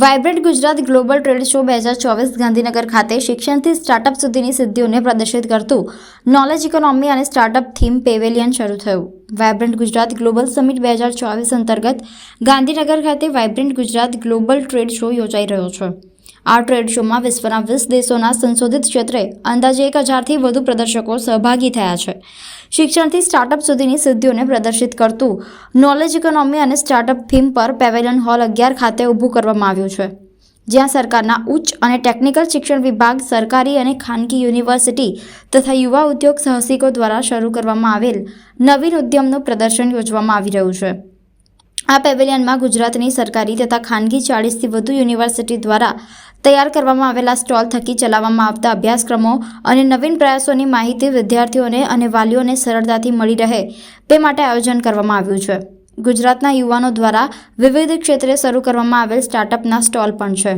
Vibrant Gujarat global trade show બે હજાર ચોવીસ ગાંધીનગર ખાતે શિક્ષણથી સ્ટાર્ટઅપ સુધીની સિદ્ધિઓને પ્રદર્શિત કરતું નોલેજ ઇકોનોમી અને સ્ટાર્ટઅપ થીમ પેવેલિયન શરૂ થયું. વાઇબ્રન્ટ ગુજરાત ગ્લોબલ સમિટ બે હજાર ચોવીસ અંતર્ગત ગાંધીનગર ખાતે vibrant Gujarat global trade show યોજાઈ રહ્યો છે. આ ટ્રેડ શોમાં વિશ્વના વીસ દેશોના સંશોધિત ક્ષેત્રે અંદાજે એક હજારથી વધુ પ્રદર્શકો સહભાગી થયા છે. શિક્ષણથી સ્ટાર્ટઅપ સુધીની સિદ્ધિઓને પ્રદર્શિત કરતું. નોલેજ ઇકોનોમી અને સ્ટાર્ટઅપ થીમ પર પેવેલિયન હોલ અગિયાર ખાતે ઊભું કરવામાં આવ્યું છે. જ્યાં સરકારના ઉચ્ચ અને ટેકનિકલ શિક્ષણ વિભાગ, સરકારી અને ખાનગી યુનિવર્સિટી તથા યુવા ઉદ્યોગ સાહસિકો દ્વારા શરૂ કરવામાં આવેલ નવીન ઉદ્યમનું પ્રદર્શન યોજવામાં આવી રહ્યું છે. આ પેવેલિયનમાં ગુજરાતની સરકારી તથા ખાનગી ચાળીસથી વધુ યુનિવર્સિટી દ્વારા તૈયાર કરવામાં આવેલા સ્ટોલ થકી ચલાવવામાં આવતા અભ્યાસક્રમો અને નવીન પ્રયાસોની માહિતી વિદ્યાર્થીઓને અને વાલીઓને સરળતાથી મળી રહે તે માટે આયોજન કરવામાં આવ્યું છે. ગુજરાતના યુવાનો દ્વારા વિવિધ ક્ષેત્રે શરૂ કરવામાં આવેલ સ્ટાર્ટઅપના સ્ટોલ પણ છે.